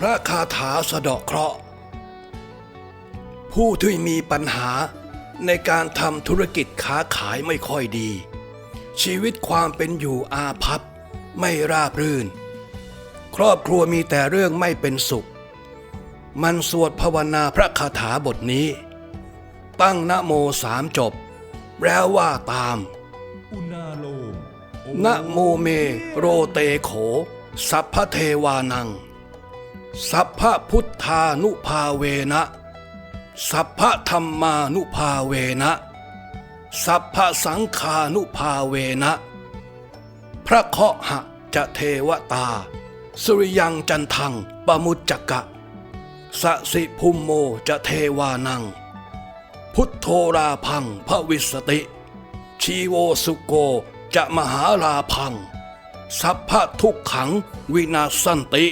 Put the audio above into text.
พระคาถาสะเดาะเคราะห์ ผู้ที่มีปัญหาในการทำธุรกิจค้าขายไม่ค่อยดี ชีวิตความเป็นอยู่อาภัพไม่ราบรื่น ครอบครัวมีแต่เรื่องไม่เป็นสุข มันสวดภาวนาพระคาถาบทนี้ ตั้งนะโมสามจบ แล้วว่าตามอุณาโลมโอนะโมเมโรเตโข สัพพเทวานัง สัพพพุทธานุภาเวนะ สัพพธรรมานุภาเวนะ สัพพสังฆานุภาเวนะ พระเคาะหะจะเทวตา สุริยังจันทังปมุจจกะสะสิภุมโมจะเทวานัง พุทโธราพังพระวิสติ ชีโวสุโกจะมหาลาพัง สัพพะทุกขังวินาสันติ